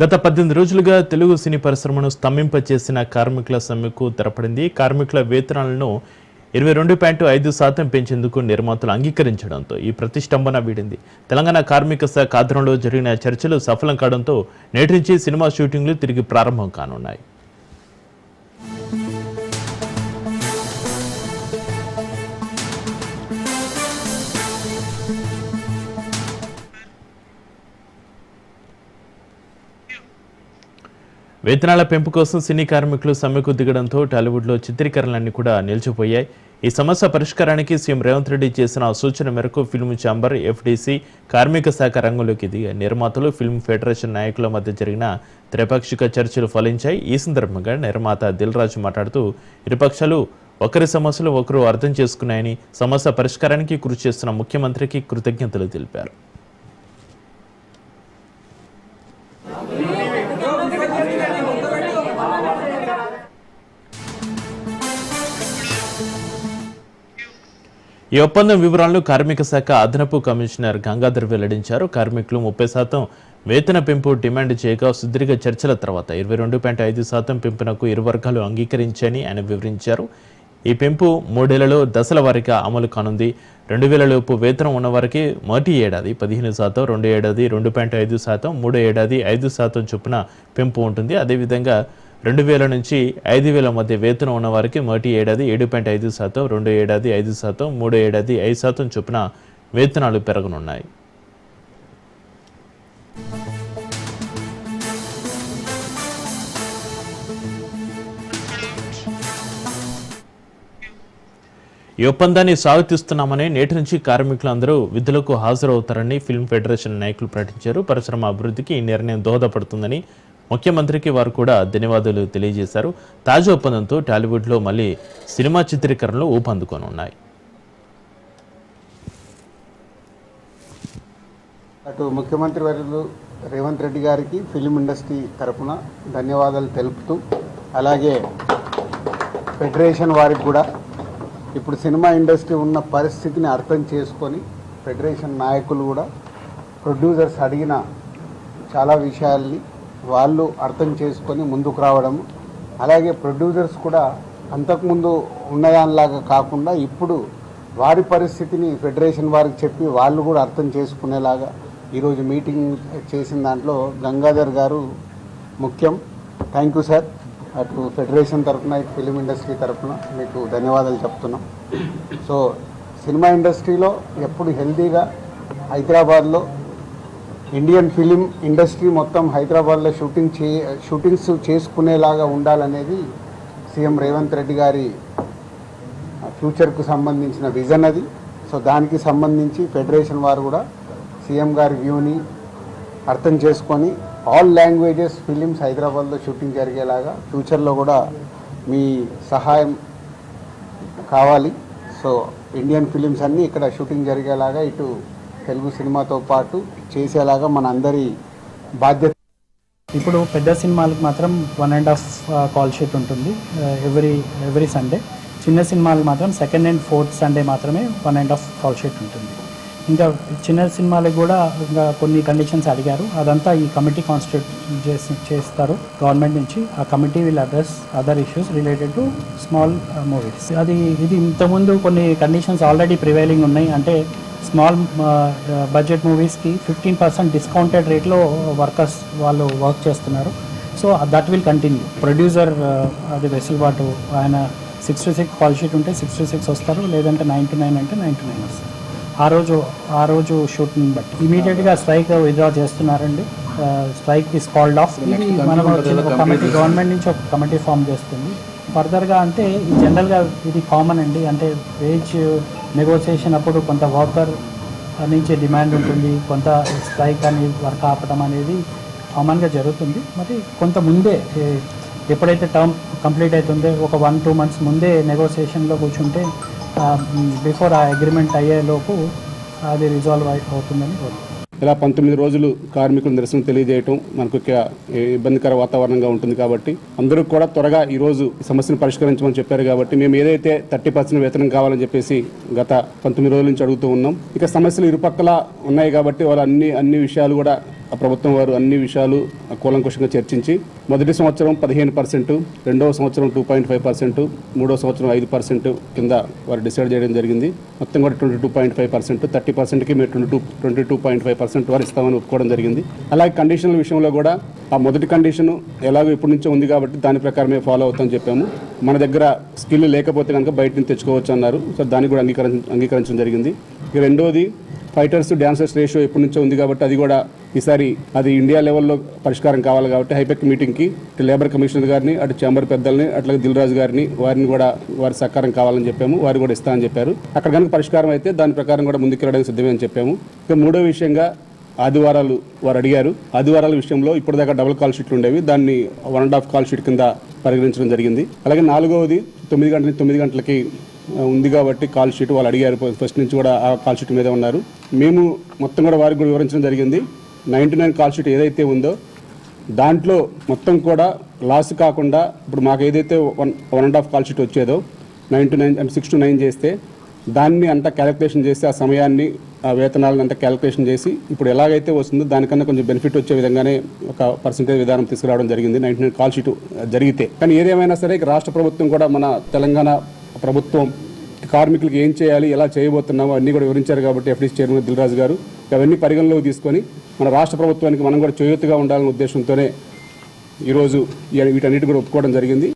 గత పద్దెనిమిది రోజులుగా తెలుగు సినీ పరిశ్రమను స్తంభింపచేసిన కార్మికుల సమ్మెకు తెరపడింది. కార్మికుల వేతనాలను ఇరవై రెండు పాయింట్ ఐదు శాతం పెంచేందుకు నిర్మాతలు అంగీకరించడంతో ఈ ప్రతిష్టంభన వీడింది. తెలంగాణ కార్మిక శాఖ ఆధ్వర్యంలో జరిగిన చర్చలు సఫలం కావడంతో నేటి నుంచి సినిమా షూటింగ్లు తిరిగి ప్రారంభం కానున్నాయి. వేతనాల పెంపు కోసం సినీ కార్మికులు సమ్మెకు దిగడంతో టాలీవుడ్లో చిత్రీకరణలన్నీ కూడా నిలిచిపోయాయి. ఈ సమస్య పరిష్కారానికి సీఎం రేవంత్ రెడ్డి చేసిన సూచన మేరకు ఫిల్మ్ ఛాంబర్ ఎఫ్డీసీ కార్మిక శాఖ రంగంలోకి దిగి నిర్మాతలు ఫిల్మ్ ఫెడరేషన్ నాయకుల మధ్య జరిగిన త్రిపాక్షిక చర్చలు ఫలించాయి. ఈ సందర్భంగా నిర్మాత దిల్ రాజు మాట్లాడుతూ ఇరుపక్షాలు ఒకరి సమస్యలు ఒకరు అర్థం చేసుకున్నాయని సమస్య పరిష్కారానికి కృషి చేస్తున్న ముఖ్యమంత్రికి కృతజ్ఞతలు తెలిపారు. ఈ ఒప్పందం వివరాలను కార్మిక శాఖ అదనపు కమిషనర్ గంగాధర్ వెల్లడించారు. కార్మికులు ముప్పై శాతం వేతన పెంపు డిమాండ్ చేయగా సుదీర్ఘ చర్చల తర్వాత ఇరవై రెండు పాయింట్ ఐదు శాతం పెంపునకు ఇరు వర్గాలు అంగీకరించాయని ఆయన వివరించారు. ఈ పెంపు మూడేళ్ళలో దశల వారీగా అమలు కానుంది. రెండు వేల లోపు వేతనం ఉన్నవారికి మొదటి ఏడాది పదిహేను శాతం రెండు ఏడాది రెండు పాయింట్ ఐదు శాతం మూడో ఏడాది ఐదు శాతం చొప్పున పెంపు ఉంటుంది. అదేవిధంగా రెండు వేల నుంచి ఐదు వేల మధ్య వేతనం ఉన్నవారికి మొదటి ఏడాది ఏడు పాయింట్ ఐదు శాతం రెండో ఏడాది ఐదు శాతం మూడో ఏడాది ఐదు శాతం చొప్పున వేతనాలు పెరగనున్నాయి. ఈ ఒప్పందాన్ని స్వాగతిస్తున్నామని నేటి నుంచి కార్మికులందరూ విధులకు హాజరవుతారని ఫిల్మ్ ఫెడరేషన్ నాయకులు ప్రకటించారు. పరిశ్రమ అభివృద్ధికి ఈ నిర్ణయం దోహదపడుతుందని ముఖ్యమంత్రికి వారు కూడా ధన్యవాదాలు తెలియజేశారు. తాజా ఒప్పందంతో టాలీవుడ్లో మళ్ళీ సినిమా చిత్రీకరణలు ఊపందుకోనున్నాయి. అటు ముఖ్యమంత్రి వర్యులు రేవంత్ రెడ్డి గారికి ఫిలిం ఇండస్ట్రీ తరఫున ధన్యవాదాలు తెలుపుతూ అలాగే ఫెడరేషన్ వారికి కూడా ఇప్పుడు సినిమా ఇండస్ట్రీ ఉన్న పరిస్థితిని అర్థం చేసుకొని ఫెడరేషన్ నాయకులు కూడా ప్రొడ్యూసర్స్ అడిగిన చాలా విషయాల్ని వాళ్ళు అర్థం చేసుకొని ముందుకు రావడం అలాగే ప్రొడ్యూసర్స్ కూడా అంతకుముందు ఉన్నదానిలాగా కాకుండా ఇప్పుడు వారి పరిస్థితిని ఫెడరేషన్ వారికి చెప్పి వాళ్ళు కూడా అర్థం చేసుకునేలాగా ఈరోజు మీటింగ్ చేసిన దాంట్లో గంగాధర్ గారు ముఖ్యం. థ్యాంక్ యూ సార్ అటు ఫెడరేషన్ తరఫున ఇటు ఫిలిం ఇండస్ట్రీ తరఫున మీకు ధన్యవాదాలు చెప్తున్నాం. సో సినిమా ఇండస్ట్రీలో ఎప్పుడు హెల్తీగా హైదరాబాద్లో ఇండియన్ ఫిలిం ఇండస్ట్రీ మొత్తం హైదరాబాద్లో షూటింగ్ చే షూటింగ్స్ చేసుకునేలాగా ఉండాలనేది సీఎం రేవంత్ రెడ్డి గారి ఫ్యూచర్కు సంబంధించిన విజన్ అది. సో దానికి సంబంధించి ఫెడరేషన్ వారు కూడా సీఎం గారి వ్యూని అర్థం చేసుకొని ఆల్ లాంగ్వేజెస్ ఫిలిమ్స్ హైదరాబాద్లో షూటింగ్ జరిగేలాగా ఫ్యూచర్లో కూడా మీ సహాయం కావాలి. సో ఇండియన్ ఫిలిమ్స్ అన్నీ ఇక్కడ షూటింగ్ జరిగేలాగా ఇటు తెలుగు సినిమాతో పాటు చేసేలాగా మన అందరి బాధ్యత. ఇప్పుడు పెద్ద సినిమాలకు మాత్రం one and half call sheet ఉంటుంది. ఎవ్రీ ఎవ్రీ సండే చిన్న సినిమాలకు మాత్రం సెకండ్ అండ్ ఫోర్త్ సండే మాత్రమే one and half call sheet ఉంటుంది. ఇంకా చిన్న సినిమాలకు కూడా ఇంకా కొన్ని కండిషన్స్ అడిగారు. అదంతా ఈ కమిటీ కాన్స్టిట్యూట్ చేసి చేస్తారు. గవర్నమెంట్ నుంచి ఆ committee will address other issues related to small movies అది ఇది ఇంతకుముందు కొన్ని కండిషన్స్ ఆల్రెడీ ప్రివైలింగ్ ఉన్నాయి. అంటే స్మాల్ బడ్జెట్ మూవీస్కి ఫిఫ్టీన్ పర్సెంట్ డిస్కౌంటెడ్ రేట్లో వర్కర్స్ వాళ్ళు వర్క్ చేస్తున్నారు. So that will continue producer అది వెసులుబాటు ఆయన సిక్స్టీ సిక్స్ కాల్ షీట్ ఉంటే సిక్స్టీ సిక్స్ వస్తారు లేదంటే నైంటీ నైన్ అంటే నైంటీ నైన్ వస్తారు. ఆ రోజు ఆ రోజు షూట్ని బట్టి. ఇమీడియట్గా స్ట్రైక్ విత్డ్రా చేస్తున్నారండి. స్ట్రైక్ ఇస్ కాల్డ్ ఆఫ్ మనం కమిటీ గవర్నమెంట్ నుంచి ఒక కమిటీ ఫామ్ చేస్తుంది. ఫర్దర్గా అంటే జనరల్గా ఇది కామన్ అండి. అంటే వేజ్ నెగోసియేషన్ అప్పుడు కొంత వర్కర్ నుంచి డిమాండ్ ఉంటుంది కొంత స్ట్రైక్ అని వర్క్ ఆపడం అనేది కామన్గా జరుగుతుంది. మరి కొంత ముందే ఎప్పుడైతే టర్మ్ కంప్లీట్ అవుతుందో ఒక వన్ టూ మంత్స్ ముందే నెగోసియేషన్లో కూర్చుంటే బిఫోర్ ఆ అగ్రిమెంట్ అయ్యేలోపు అది రిజాల్వ్ అవుతుందని కోరుకుంటున్నాను. ఇలా పంతొమ్మిది రోజులు కార్మికులు నిరసన తెలియజేయటం మనకు ఒక ఇబ్బందికర వాతావరణంగా ఉంటుంది కాబట్టి అందరూ కూడా త్వరగా ఈ రోజు సమస్యను పరిష్కరించమని చెప్పారు కాబట్టి మేము ఏదైతే థర్టీ పర్సెంట్ వేతనం కావాలని చెప్పేసి గత పంతొమ్మిది రోజుల నుంచి అడుగుతూ ఉన్నాం. ఇక సమస్యలు ఇరుపక్కల ఉన్నాయి కాబట్టి వాళ్ళు అన్ని అన్ని విషయాలు కూడా ప్రభుత్వం వారు అన్ని విషయాలు కూలంకుషంగా చర్చించి మొదటి సంవత్సరం పదిహేను పర్సెంట్ రెండవ సంవత్సరం టూ పాయింట్ ఫైవ్ పర్సెంట్ మూడో సంవత్సరం ఐదు పర్సెంట్ కింద వారు డిసైడ్ చేయడం జరిగింది. మొత్తం కూడా twenty two point five percent thirty పర్సెంట్కి మేము twenty two twenty two point five percent వారు ఇస్తామని ఒప్పుకోవడం జరిగింది. అలాగే కండిషన్ల విషయంలో కూడా ఆ మొదటి కండిషన్ ఎలాగో ఇప్పటి నుంచో ఉంది కాబట్టి దాని ప్రకారమే ఫాలో అవుతామని చెప్పాము. మన దగ్గర స్కిల్ లేకపోతే కనుక బయట నుంచి తెచ్చుకోవచ్చు అన్నారు. సో దాన్ని కూడా అంగీకరించ అంగీకరించడం జరిగింది. ఇక రెండోది ఫైటర్స్ డ్యాన్సర్స్ రేషియో ఎప్పటి నుంచో ఉంది కాబట్టి అది కూడా ఈసారి అది ఇండియా లెవెల్లో పరిష్కారం కావాలి కాబట్టి హైపెక్ మీటింగ్కి ఇటు లేబర్ కమిషనర్ గారిని అటు చాంబర్ పెద్దల్ని అట్లాగే దిల్రాజు గారిని వారిని కూడా వారి సహకారం కావాలని చెప్పాము వారు కూడా ఇస్తామని చెప్పారు. అక్కడ కనుక పరిష్కారం అయితే దాని ప్రకారం కూడా ముందుకెళ్ళడానికి సిద్ధమే అని చెప్పాము. ఇక మూడో విషయంగా ఆదివారాలు వారు అడిగారు. ఆదివారాల విషయంలో ఇప్పటిదాకా డబుల్ కాల్ షీట్లు ఉండేవి. దాన్ని one and half call sheet కింద పరిగణించడం జరిగింది. అలాగే నాలుగవది తొమ్మిది గంటల తొమ్మిది గంటలకి ఉంది కాబట్టి కాల్ షీట్ వాళ్ళు అడిగారు. ఫస్ట్ నుంచి కూడా ఆ కాల్ షీట్ మీదే ఉన్నారు. మేము మొత్తం కూడా వారికి కూడా వివరించడం జరిగింది. నైంటీ నైన్ కాల్ షీట్ ఏదైతే ఉందో దాంట్లో మొత్తం కూడా లాస్ కాకుండా ఇప్పుడు మాకు ఏదైతే one one and half call sheet వచ్చేదో nine to nine అంటే సిక్స్ టు నైన్ చేస్తే దాన్ని అంతా క్యాలిక్యులేషన్ చేసి ఆ సమయాన్ని ఆ వేతనాలను అంతా క్యాలిక్యులేషన్ చేసి ఇప్పుడు ఎలాగైతే వస్తుందో దానికన్నా కొంచెం బెనిఫిట్ వచ్చే విధంగానే ఒక పర్సంటేజ్ విధానం తీసుకురావడం జరిగింది. నైన్టీ నైన్ కాల్ షీట్ జరిగితే. కానీ ఏదేమైనా సరే రాష్ట్ర ప్రభుత్వం కూడా మన తెలంగాణ ప్రభుత్వం కార్మికులకు ఏం చేయాలి ఎలా చేయబోతున్నామో అన్నీ కూడా వివరించారు కాబట్టి ఎఫ్డీసీ చైర్మన్ దిల్రాజు గారు. అవన్నీ పరిగణలోకి తీసుకొని మన రాష్ట్ర ప్రభుత్వానికి మనం కూడా చేయూతగా ఉండాలనే ఉద్దేశంతోనే ఈరోజు వీటన్నిటి కూడా ఒప్పుకోవడం జరిగింది.